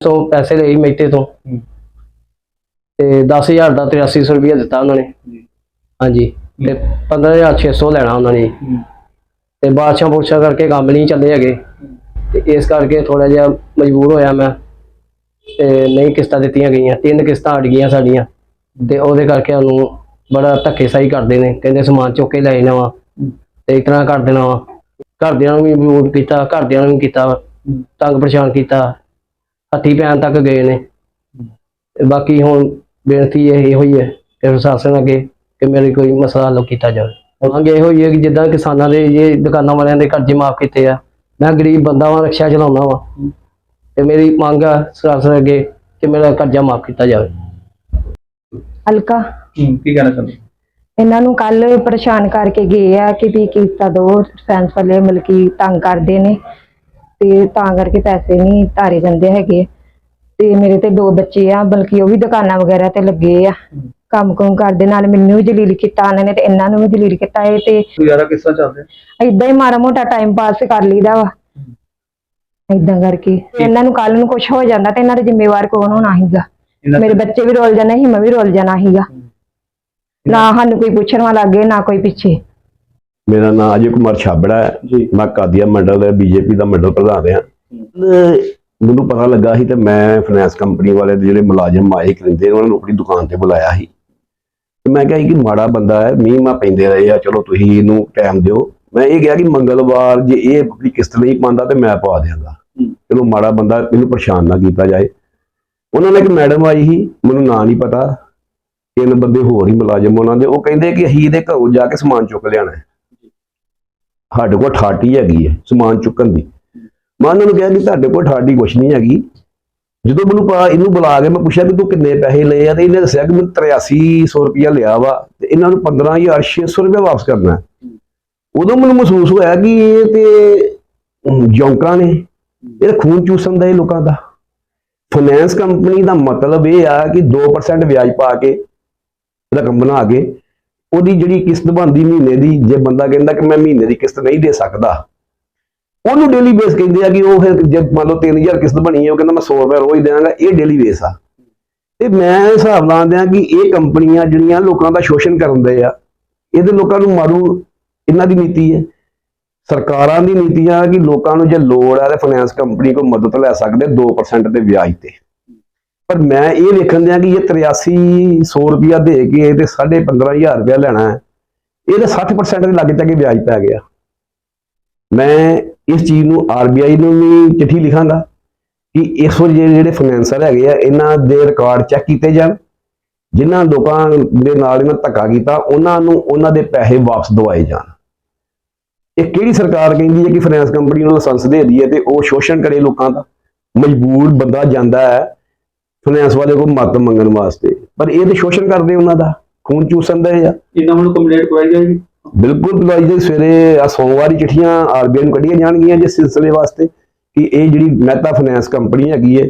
ਤੋਂ ਪੈਸੇ ਸੀ ਮੇਤੇ ਤੋਂ। ਤੇ 10000 ਦਾ 8300 ਰੁਪਇਆ ਦਿੱਤਾ ਉਹਨਾਂ ਨੇ। ਹਾਂਜੀ। ਤੇ 15600 ਲੈਣਾ ਉਹਨਾਂ ਨੇ। ਤੇ ਬਾਦਸ਼ਾਹ ਪੁਰਸ਼ਾ ਕਰਕੇ ਕੰਮ ਨਹੀਂ ਚੱਲੇ ਹੈਗੇ। ਤੇ ਇਸ ਕਰਕੇ ਥੋੜਾ ਜਿਹਾ ਮਜਬੂਰ ਹੋਇਆ ਮੈਂ। ਤੇ ਨਹੀਂ ਕਿਸ਼ਤਾਂ ਦਿੱਤੀਆਂ ਗਈਆਂ। ਤਿੰਨ ਕਿਸ਼ਤਾਂ ਅੜ ਗਈਆਂ ਸਾਡੀਆਂ। ਤੇ ਉਹਦੇ ਕਰਕੇ ਉਹਨੂੰ ਬੜਾ ਧੱਕੇਸ਼ਾਹੀ ਕਰਦੇ ਨੇ। ਕਹਿੰਦੇ ਸਮਾਨ ਚੁੱਕ ਕੇ ਲੈ ਜਾਣਾ ਤੇ ਇਸ ਤਰ੍ਹਾਂ ਕਰ ਦੇਣਾ ਵਾ। ਘਰਦਿਆਂ ਨੂੰ ਵੀ ਵਿਰੋਧ ਕੀਤਾ ਘਰਦਿਆਂ ਨੂੰ ਵੀ ਕੀਤਾ ਤੰਗ ਪਰੇਸ਼ਾਨ ਕੀਤਾ। ਹੱਥੀ ਪੈਣ ਤੱਕ ਗਏ ਨੇ। ਤੇ ਬਾਕੀ ਹੁਣ ਬੇਨਤੀ ਇਹ ਇਹੋ ਹੀ ਹੈ ਕਿ ਪ੍ਰਸ਼ਾਸਨ ਅੱਗੇ ਕਿ ਮੇਰੀ ਕੋਈ ਮਸਲਾ ਹੱਲ ਕੀਤਾ ਜਾਵੇ। ਮੰਗ ਇਹੋ ਹੀ ਹੈ ਕਿ ਜਿੱਦਾਂ ਕਿਸਾਨਾਂ ਦੇ ਇਹ ਦੁਕਾਨਾਂ ਵਾਲਿਆਂ ਦੇ ਕਰਜ਼ੇ ਮਾਫ ਕੀਤੇ ਆ ਮੈਂ ਗਰੀਬ ਬੰਦਾ ਵਾਂ ਰਿਕਸ਼ਾ ਚਲਾਉਂਦਾ ਵਾਂ। ਤੇ ਮੇਰੀ ਮੰਗ ਆ ਸਰਕਾਰ ਅੱਗੇ ਕਿ ਮੇਰਾ ਕਰਜ਼ਾ ਮਾਫ ਕੀਤਾ ਜਾਵੇ। ਹਲਕਾ ਕੀ ਕਹਿਣਾ ਚਾਹੁੰਦੇ? ਇਹਨਾਂ ਨੂੰ ਕੱਲ ਪਰੇਸ਼ਾਨ ਕਰਕੇ ਗਏ ਆ ਕਿ ਵੀ ਕੀਤਾ ਦੋ ਫੈਂਸ ਵਾਲੇ ਮਤਲਬ ਕਿ ਤੰਗ ਕਰਦੇ ਨੇ। ਤੇ ਤਾਂ ਕਰਕੇ ਪੈਸੇ ਨਹੀਂ ਧਾਰੇ ਜਾਂਦੇ ਹੈਗੇ। ਤੇ ਮੇਰੇ ਤੇ ਦੋ ਬੱਚੇ ਆ ਬਲਕਿ ਉਹ ਵੀ ਦੁਕਾਨਾਂ ਵਗੈਰਾ ਤੇ ਲੱਗੇ ਆ। ਕੰਮ ਕੁਮ ਕਰਦੇ ਨਾਲ ਮੈਨੂੰ ਵੀ ਜਲੀਲ ਕੀਤਾ ਉਹਨਾਂ ਨੇ ਤੇ ਇਹਨਾਂ ਨੂੰ ਵੀ ਜਲੀਲ ਕੀਤਾ ਇਹ ਤੇ ਗੁਜ਼ਾਰਾ ਕਿਸ ਤਰ੍ਹਾਂ ਚੱਲ ਰਿਹਾ ਏਦਾਂ ਹੀ ਮਾੜਾ ਮੋਟਾ ਟਾਈਮ ਪਾਸ ਕਰ ਲਈਦਾ ਵਾ। ਏਦਾਂ ਕਰਕੇ। ਇਹਨਾਂ ਨੂੰ ਕੱਲ ਨੂੰ ਕੁਝ ਹੋ ਜਾਂਦਾ ਤੇ ਇਹਨਾਂ ਦੇ ਜ਼ਿੰਮੇਵਾਰ ਕੌਣ ਹੋਣਾ ਸੀਗਾ। ਮੇਰੇ ਬੱਚੇ ਵੀ ਰੋਲ ਜਾਣਾ ਸੀ ਮੈਂ ਵੀ ਰੋਲ ਜਾਣਾ ਸੀਗਾ। ਨਾ ਸਾਨੂੰ ਕੋਈ ਪੁੱਛਣ ਵਾਲਾ ਅੱਗੇ ਨਾ ਕੋਈ ਪਿੱਛੇ। ਮੇਰਾ ਨਾਮ ਅਜੇ ਕੁਮਾਰ ਛਾਬੜਾ ਹੈ। ਮੈਂ ਕਾਦੀਆ ਮੰਡਲ ਦਾ ਬੀਜੇਪੀ ਦਾ ਮੰਡਲ ਪ੍ਰਧਾਨ ਹਾਂ। ਤੇ ਮੈਨੂੰ ਪਤਾ ਲੱਗਾ ਸੀ ਤੇ ਮੈਂ ਫਾਈਨੈਂਸ ਕੰਪਨੀ ਵਾਲੇ ਦੇ ਜਿਹੜੇ ਮੁਲਾਜ਼ਮ ਆਏ ਕਰਿੰਦੇ ਉਹਨਾਂ ਨੂੰ ਆਪਣੀ ਦੁਕਾਨ ਤੇ ਬੁਲਾਇਆ ਸੀ। ਤੇ ਮੈਂ ਕਿਹਾ ਕਿ ਮਾੜਾ ਬੰਦਾ ਹੈ ਮੀਂਹ ਮਾ ਪੈਂਦੇ ਰਹੇ ਆ ਚਲੋ ਤੁਸੀਂ ਇਹਨੂੰ ਟਾਈਮ ਦਿਓ। ਮੈਂ ਇਹ ਕਿਹਾ ਕਿ ਮੰਗਲਵਾਰ ਜੇ ਇਹ ਆਪਣੀ ਕਿਸ਼ਤ ਨਹੀਂ ਪਾਉਂਦਾ ਤੇ ਮੈਂ ਪਵਾ ਦਿਆਂਗਾ। ਚਲੋ ਮਾੜਾ ਬੰਦਾ ਇਹਨੂੰ ਪਰੇਸ਼ਾਨ ਨਾ ਕੀਤਾ ਜਾਏ। ਉਹਨਾਂ ਨੇ ਇੱਕ ਮੈਡਮ ਆਈ ਸੀ ਮੈਨੂੰ ਨਾਂ ਨਹੀਂ ਪਤਾ। ਤਿੰਨ ਬੰਦੇ ਹੋਰ ਹੀ ਮੁਲਾਜ਼ਮ ਉਹਨਾਂ ਦੇ। ਉਹ ਕਹਿੰਦੇ ਕਿ ਅਸੀਂ ਇਹਦੇ ਘਰੋਂ ਜਾ ਕੇ ਸਮਾਨ ਚੁੱਕ ਲਿਆਣਾ ਹੈ। ਸਾਡੇ ਕੋਲ ਠਾਟੀ ਹੈਗੀ ਹੈ ਸਮਾਨ ਚੁੱਕਣ ਦੀ। ਮੈਂ ਉਹਨਾਂ ਨੂੰ ਕਿਹਾ ਕਿ ਤੁਹਾਡੇ ਕੋਲ ਠਾਟੀ ਕੁਛ ਨਹੀਂ ਹੈਗੀ। ਜਦੋਂ ਮੈਨੂੰ ਪਾ ਇਹਨੂੰ ਬੁਲਾ ਕੇ ਮੈਂ ਪੁੱਛਿਆ ਵੀ ਤੂੰ ਕਿੰਨੇ ਪੈਸੇ ਲਏ ਆ ਤੇ ਇਹਨੇ ਦੱਸਿਆ ਕਿ ਮੈਨੂੰ 8300 ਰੁਪਇਆ ਲਿਆ ਵਾ ਤੇ ਇਹਨਾਂ ਨੂੰ 15600 ਰੁਪਇਆ ਵਾਪਸ ਕਰਨਾ ਉਦੋਂ ਮੈਨੂੰ ਮਹਿਸੂਸ ਹੋਇਆ ਕਿ ਇਹ ਤੇ ਜੌਂਕਾਂ ਨੇ, ਇਹ ਖੂਨ ਚੂਸਣ ਦਾ ਇਹ ਲੋਕਾਂ ਦਾ। ਫਾਈਨੈਂਸ ਕੰਪਨੀ ਦਾ ਮਤਲਬ ਇਹ ਆ ਕਿ 2% ਵਿਆਜ ਪਾ ਕੇ, ਰਕਮ ਬਣਾ ਕੇ ਉਹਦੀ ਜਿਹੜੀ ਕਿਸ਼ਤ ਬਣਦੀ ਮਹੀਨੇ ਦੀ, ਜੇ ਬੰਦਾ ਕਹਿੰਦਾ ਕਿ ਮੈਂ ਮਹੀਨੇ ਦੀ ਕਿਸ਼ਤ ਨਹੀਂ ਦੇ ਸਕਦਾ, ਉਹਨੂੰ ਡੇਲੀ ਬੇਸ ਕਹਿੰਦੇ ਆ ਕਿ ਉਹ ਫਿਰ ਜੇ ਮੰਨ ਲਓ 3000 ਕਿਸ਼ਤ ਬਣੀ ਹੈ ਉਹ ਕਹਿੰਦਾ ਮੈਂ 100 ਰੁਪਏ ਰੋਜ਼ ਦੇਵਾਂਗਾ, ਇਹ ਡੇਲੀ ਬੇਸ ਆ। ਤੇ ਮੈਂ ਹਿਸਾਬ ਲਾਉਂਦਿਆਂ ਕਿ ਇਹ ਕੰਪਨੀਆਂ ਜਿਹੜੀਆਂ ਲੋਕਾਂ ਦਾ ਸ਼ੋਸ਼ਣ ਕਰਨ ਦੇ ਆ, ਇਹਦੇ ਲੋਕਾਂ ਨੂੰ ਮਾਰੂ, ਇਹਨਾਂ ਦੀ ਨੀਤੀ ਹੈ। ਸਰਕਾਰਾਂ ਦੀ ਨੀਤੀ ਆ ਕਿ ਲੋਕਾਂ ਨੂੰ ਜੇ ਲੋੜ ਆ ਤੇ ਫਾਈਨੈਂਸ ਕੰਪਨੀ ਕੋਲ ਮਦਦ ਲੈ ਸਕਦੇ 2% ਦੇ ਵਿਆਜ ਤੇ। ਪਰ ਮੈਂ ਇਹ ਵੇਖਣ ਦਿਆਂ ਕਿ ਇਹ 8300 ਰੁਪਿਆ ਦੇ ਕੇ ਤੇ 15500 ਰੁਪਿਆ ਲੈਣਾ ਹੈ। ਇਹ ਤਾਂ 60% ਦੇ ਲਾਗੇ ਤੱਕ ਵਿਆਜ ਪੈ ਗਿਆ। ਮੈਂ ਇਸ ਚੀਜ਼ ਨੂੰ ਆਰਬੀਆਈ ਨੂੰ ਵੀ ਚਿੱਠੀ ਲਿਖਾਂਗਾ ਕਿ ਇਸ ਵਾਰ ਜਿਹੜੇ ਜਿਹੜੇ ਫਾਈਨੈਂਸਰ ਹੈਗੇ ਆ, ਇਹਨਾਂ ਦੇ ਰਿਕਾਰਡ ਚੈੱਕ ਕੀਤੇ ਜਾਣ। ਜਿਨ੍ਹਾਂ ਲੋਕਾਂ ਦੇ ਨਾਲ ਇਹਨਾਂ ਧੱਕਾ ਕੀਤਾ, ਉਹਨਾਂ ਨੂੰ ਉਹਨਾਂ ਦੇ ਪੈਸੇ ਵਾਪਸ ਦਵਾਏ ਜਾਣ। ਇਹ ਕਿਹੜੀ ਸਰਕਾਰ ਕਹਿੰਦੀ ਹੈ ਕਿ ਫਾਈਨੈਂਸ ਕੰਪਨੀ ਨੂੰ ਲਾਇਸੈਂਸ ਦੇ ਦਈਏ ਤੇ ਉਹ ਸ਼ੋਸ਼ਣ ਕਰੇ ਲੋਕਾਂ ਦਾ? ਮਜਬੂਰ ਬੰਦਾ ਜਾਂਦਾ ਹੈ। ਫਾਈਨੈਂਸ ਵਾਲੇ ਕੋਲ ਮਦਦ ਮੰਗਣ ਵਾਸਤੇ। ਪਰ ਇਹ ਤੇ ਸ਼ੋਸ਼ਣ ਕਰਦੇ ਉਹਨਾਂ ਦਾ। ਖੂਨ ਚੂਸਣ ਦੇ ਆ। ਇਹਨਾਂ ਵੱਲੋਂ ਕੰਪਲੇਂਟ ਕਰਵਾਈ ਜਾਏਗੀ? ਬਿਲਕੁਲ ਬੁਲਾਈ ਦੇ ਸਵੇਰੇ ਆ ਸੋਮਵਾਰ ਚਿੱਠੀਆਂ ਆਰਬੀਆਈ ਨੂੰ ਕੱਢੀਆਂ ਜਾਣਗੀਆਂ ਜਿਸ ਸਿਲਸਿਲੇ ਵਾਸਤੇ ਕਿ ਇਹ ਜਿਹੜੀ ਮਹਿਤਾ ਫਾਈਨੈਂਸ ਕੰਪਨੀ ਹੈਗੀ ਹੈ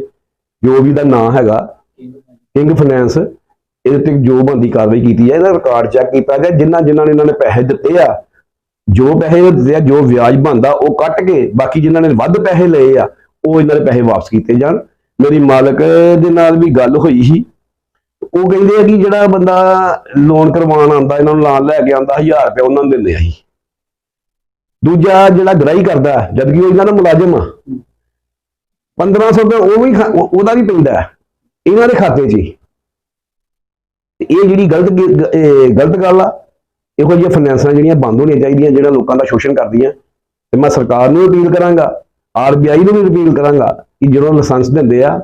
ਜੋ ਵੀ ਦਾ ਨਾਮ ਹੈਗਾ ਕਿੰਗ ਫਾਈਨੈਂਸ ਇਹਦੇ ਤੇ ਜੋ ਬੰਦੀ ਕਾਰਵਾਈ ਕੀਤੀ ਹੈ ਇਹਦਾ ਰਿਕਾਰਡ ਚੈੱਕ ਕੀਤਾ ਗਿਆ। ਜਿਨ੍ਹਾਂ ਜਿਨ੍ਹਾਂ ਨੇ ਇਹਨਾਂ ਨੇ ਪੈਸੇ ਦਿੱਤੇ ਆ ਜੋ ਪੈਸੇ ਦਿੱਤੇ ਆ ਜੋ ਵਿਆਜ ਬੰਦਾ ਉਹ ਕੱਟ ਕੇ ਬਾਕੀ ਜਿਨ੍ਹਾਂ ਨੇ ਵੱਧ ਪੈਸੇ ਲਏ ਆ ਉਹ ਇਹਨਾਂ ਦੇ ਪੈਸੇ ਵਾਪਸ ਕੀਤੇ ਜਾਣ। ਮੇਰੀ ਮਾਲਕ ਦੇ ਨਾਲ ਵੀ ਗੱਲ ਹੋਈ ਸੀ। ਉਹ ਕਹਿੰਦੇ ਆ ਕਿ ਜਿਹੜਾ ਬੰਦਾ ਲੋਨ ਕਰਵਾਉਣ ਆਉਂਦਾ, ਇਹਨਾਂ ਨੂੰ ਲਾਨ ਲੈ ਕੇ ਆਉਂਦਾ 1000 ਰੁਪਏ ਉਹਨਾਂ ਨੂੰ ਦਿੰਦੇ ਆ ਜੀ ਦੂਜਾ ਜਿਹੜਾ ਗ੍ਰਾਈ ਕਰਦਾ ਜਦਕਿ ਉਹ ਇਹਨਾਂ ਦਾ ਮੁਲਾਜ਼ਮ ਆ। 1500 ਰੁਪਏ ਉਹ ਵੀ ਉਹਦਾ ਵੀ ਪੈਂਦਾ ਇਹਨਾਂ ਦੇ ਖਾਤੇ 'ਚ ਹੀ। ਇਹ ਜਿਹੜੀ ਗਲਤ ਗਲਤ ਗੱਲ ਆ, ਇਹੋ ਜਿਹੀਆਂ ਫਾਈਨੈਂਸਾਂ ਜਿਹੜੀਆਂ ਬੰਦ ਹੋਣੀਆਂ ਚਾਹੀਦੀਆਂ, ਜਿਹੜਾ ਲੋਕਾਂ ਦਾ ਸ਼ੋਸ਼ਣ ਕਰਦੀਆਂ। ਤੇ ਮੈਂ ਸਰਕਾਰ ਨੂੰ ਅਪੀਲ ਕਰਾਂਗਾ ਆਰਬੀਆਈ ਨੂੰ ਵੀ ਅਪੀਲ ਕਰਾਂਗਾ ਕਿ ਜਦੋਂ ਲਾਇਸੈਂਸ ਦਿੰਦੇ ਆ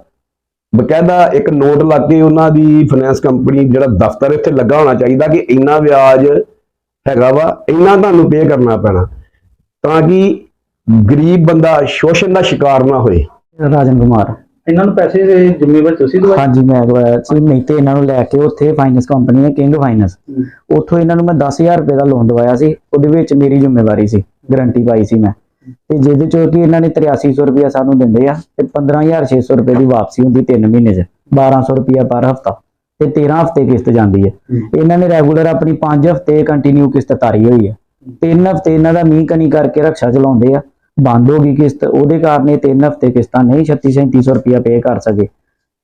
ਬਕਾਇਦਾ ਇੱਕ ਨੋਟ ਲਾ ਕੇ ਉਹਨਾਂ ਦੀ ਫਾਈਨੈਂਸ ਕੰਪਨੀ ਜਿਹੜਾ ਦਫ਼ਤਰ ਇੱਥੇ ਲੱਗਾ ਹੋਣਾ ਚਾਹੀਦਾ ਕਿ ਇੰਨਾ ਵਿਆਜ ਹੈਗਾ ਵਾ ਇੰਨਾ ਤੁਹਾਨੂੰ ਪੇ ਕਰਨਾ ਪੈਣਾ। ਤਾਂ ਕਿ ਗਰੀਬ ਬੰਦਾ ਸ਼ੋਸ਼ਣ ਦਾ ਸ਼ਿਕਾਰ ਨਾ ਹੋਏ। ਰਾਜਨ ਕੁਮਾਰ। ਇਹਨਾਂ ਨੂੰ ਪੈਸੇ ਦੇ ਜ਼ਿੰਮੇਵਾਰ ਤੁਸੀਂ ਦਵਾਈ? ਹਾਂਜੀ ਮੈਂ ਦਵਾਇਆ ਸੀ। ਨਹੀਂ ਤੇ ਇਹਨਾਂ ਨੂੰ ਲੈ ਕੇ ਉੱਥੇ ਫਾਈਨੈਂਸ ਕੰਪਨੀ ਹੈ ਕਿੰਗ ਫਾਈਨੈਂਸ ਉੱਥੋਂ ਇਹਨਾਂ ਨੂੰ ਮੈਂ 10000 ਰੁਪਏ ਦਾ ਲੋਨ ਦਵਾਇਆ ਸੀ। ਉਹਦੇ ਵਿੱਚ ਮੇਰੀ ਜ਼ਿੰਮੇਵਾਰੀ ਸੀ। ਗਾਰੰਟੀ ਪਾਈ ਸੀ ਮੈਂ। ਤੇ ਜਿਹਦੇ ਚੋਂ ਕਿ ਇਹਨਾਂ ਨੇ 8300 ਰੁਪਏ ਸਾਨੂੰ ਦਿੰਦੇ ਆ ਤੇ 15600 ਰੁਪਏ ਦੀ ਵਾਪਸੀ ਹੁੰਦੀ 3 ਮਹੀਨੇ 'ਚ 1200 ਰੁਪਏ ਪਰ ਹਫਤਾ ਤੇ 13 ਹਫ਼ਤੇ ਕਿਸ਼ਤ ਜਾਂਦੀ ਹੈ। ਇਹਨਾਂ ਨੇ ਰੈਗੂਲਰ ਆਪਣੀ 5 ਹਫ਼ਤੇ ਕੰਟੀਨਿਊ ਕਿਸ਼ਤ ਤਾਰੀ ਹੋਈ ਹੈ 3 ਹਫ਼ਤੇ ਇਹਨਾਂ ਦਾ ਮੀਂਹ ਕਣੀ ਕਰਕੇ ਰਕਸ਼ਾ ਚਲਾਉਂਦੇ ਆ ਬੰਦ ਹੋ ਗਈ ਕਿਸ਼ਤ ਉਹਦੇ ਕਾਰਨ ਇਹ ਤਿੰਨ ਹਫ਼ਤੇ ਕਿਸ਼ਤਾਂ ਨਹੀਂ 36 3700 ਰੁਪਇਆ ਪੇ ਕਰ ਸਕੇ।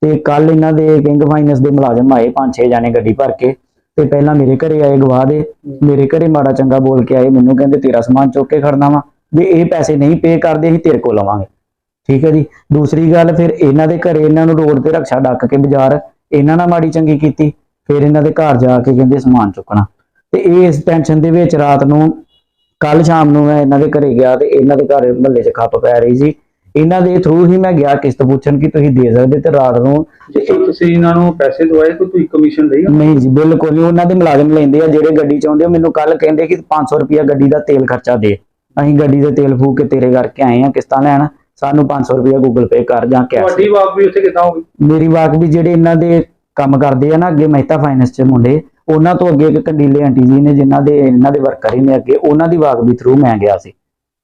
ਤੇ ਕੱਲ ਇਹਨਾਂ ਦੇ ਕਿੰਗ ਫਾਈਨੈਂਸ ਦੇ ਮੁਲਾਜ਼ਮ ਆਏ ਪੰਜ ਛੇ ਜਾਣੇ ਗੱਡੀ ਭਰ ਕੇ ਤੇ ਪਹਿਲਾਂ ਮੇਰੇ ਘਰੇ ਆਏ ਗਵਾਹ ਦੇ। ਮੇਰੇ ਘਰੇ ਮਾੜਾ ਚੰਗਾ ਬੋਲ ਕੇ ਆਏ ਮੈਨੂੰ ਕਹਿੰਦੇ ਤੇਰਾ ਸਮਾਨ ਚੁੱਕ ਕੇ ਖੜਨਾ ਵਾ। ਜੇ ਇਹ ਪੈਸੇ ਨਹੀਂ ਪੇ ਕਰਦੇ ਅਸੀਂ ਤੇਰੇ ਕੋਲ ਲਵਾਂਗੇ। ਠੀਕ ਹੈ ਜੀ? ਦੂਸਰੀ ਗੱਲ ਫਿਰ ਇਹਨਾਂ ਦੇ ਘਰੇ ਇਹਨਾਂ ਨੂੰ ਰੋਡ ਤੇ ਰਕਸ਼ਾ ਡੱਕ ਕੇ ਬਾਜ਼ਾਰ ਇਹਨਾਂ ਨਾਲ ਮਾੜੀ ਚੰਗੀ ਕੀਤੀ ਫਿਰ ਇਹਨਾਂ ਦੇ ਘਰ ਜਾ ਕੇ ਕਹਿੰਦੇ ਸਮਾਨ ਚੁੱਕਣਾ। ਤੇ ਇਹ ਇਸ ਟੈਨਸ਼ਨ ਦੇ ਵਿੱਚ ਰਾਤ ਨੂੰ ਕੱਲ ਸ਼ਾਮ ਨੂੰ ਮੈਂ ਇਹਨਾਂ ਦੇ ਘਰੇ ਗਿਆ ਤੇ ਇਹਨਾਂ ਦੇ ਘਰ ਮਹੱਲੇ 'ਚ ਖੱਪ ਪੈ ਰਹੀ ਸੀ। ਇਹਨਾਂ ਦੇ ਥਰੂ ਹੀ ਮੈਂ ਗਿਆ ਕਿਸ਼ਤ ਪੁੱਛਣ ਕਿ ਤੁਸੀਂ ਦੇ ਸਕਦੇ ਤੇ ਰਾਤ ਨੂੰ ਤੁਸੀਂ ਇਹਨਾਂ ਨੂੰ ਪੈਸੇ ਦਵਾਏ ਕੋਈ ਤੁਸੀਂ ਕਮਿਸ਼ਨ ਲਈ ਨਹੀਂ ਜੀ ਬਿਲਕੁਲ ਨਹੀਂ ਉਹਨਾਂ ਦੇ ਮੁਲਾਜ਼ਮ ਲੈਂਦੇ ਆ ਜਿਹੜੇ ਗੱਡੀ ਚ ਆਉਂਦੇ ਮੈਨੂੰ ਕੱਲ ਕਹਿੰਦੇ ਕਿ 500 ਰੁਪਿਆ ਗੱਡੀ ਦਾ ਤੇਲ ਖਰਚਾ ਦੇ। ਅਸੀਂ ਗੱਡੀ ਦੇ ਤੇਲ ਫੂਕ ਕੇ ਤੇਰੇ ਕਰਕੇ ਆਏ ਆ ਕਿਸ਼ਤਾਂ ਲੈਣ ਸਾਨੂੰ 500 ਰੁਪਿਆ ਗੂਗਲ ਪੇ ਕਰ ਜਾਂ ਕੈਸ਼ ਤੁਹਾਡੀ ਵਾਕ ਵੀ ਉੱਥੇ ਕਿੱਦਾਂ ਹੋਗੀ ਮੇਰੀ ਵਾਕ ਵੀ ਜਿਹੜੇ ਇਹਨਾਂ ਦੇ ਕੰਮ ਕਰਦੇ ਆ ਨਾ ਅੱਗੇ ਮਹਿਤਾ ਫਾਈਨੈਂਸ ਚ ਮੁੰਡੇ ਉਹਨਾਂ ਤੋਂ ਅੱਗੇ ਇੱਕ ਕੰਡੀਲੇ ਆਂਟੀ ਜੀ ਨੇ ਜਿਨ੍ਹਾਂ ਦੇ ਇਹਨਾਂ ਦੇ ਵਰਕਰ ਹੀ ਨੇ ਅੱਗੇ ਉਹਨਾਂ ਦੀ ਵਾਕ ਵੀ ਥਰੂ ਮੈਂ ਗਿਆ ਸੀ।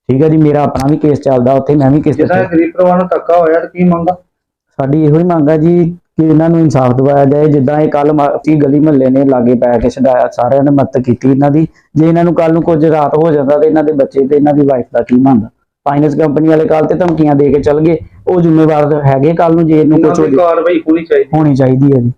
ਠੀਕ ਹੈ ਜੀ ਮੇਰਾ ਆਪਣਾ ਵੀ ਕੇਸ ਚੱਲਦਾ ਉੱਥੇ ਮੈਂ ਵੀ ਕਿਸ਼ਤ ਜਿਸ ਤਰ੍ਹਾਂ ਗਰੀਬ ਪਰਿਵਾਰ ਨੂੰ ਧੱਕਾ ਹੋਇਆ ਤਾਂ ਕੀ ਮੰਗਾ ਸਾਡੀ ਇਹੋ ਹੀ ਮੰਗ ਹੈ ਜੀ ਕਿ ਇਹਨਾਂ ਨੂੰ ਇਨਸਾਫ ਦਿਵਾਇਆ ਜਾਏ ਜਿੱਦਾਂ ਇਹ ਕੱਲ ਮਾਫੀ ਗਲੀ ਮਹੱਲੇ ਨੇ ਲਾਗੇ ਪੈ ਕੇ ਛਡਾਇਆ ਸਾਰਿਆਂ ਨੇ ਮਦਦ ਕੀਤੀ ਇਹਨਾਂ ਦੀ। ਜੇ ਇਹਨਾਂ ਨੂੰ ਕੱਲ ਨੂੰ ਕੁਝ ਰਾਤ ਹੋ ਜਾਂਦਾ ਤੇ ਇਹਨਾਂ ਦੇ ਬੱਚੇ ਤੇ ਇਹਨਾਂ ਦੀ ਵਾਈਫ ਦਾ ਕੀ ਬਣਦਾ ਫਾਈਨੈਂਸ ਕੰਪਨੀ ਵਾਲੇ ਕੱਲ ਤੇ ਧਮਕੀਆਂ ਦੇ ਕੇ ਚੱਲ ਗਏ ਉਹ ਜ਼ਿੰਮੇਵਾਰ ਹੈਗੇ ਕੱਲ ਨੂੰ ਜੇ ਇਹਨੂੰ ਕੁਝ ਕਾਰਵਾਈ ਹੋਣੀ ਚਾਹੀਦੀ। ਹੋਣੀ ਚਾਹੀਦੀ ਹੈ ਜੀ।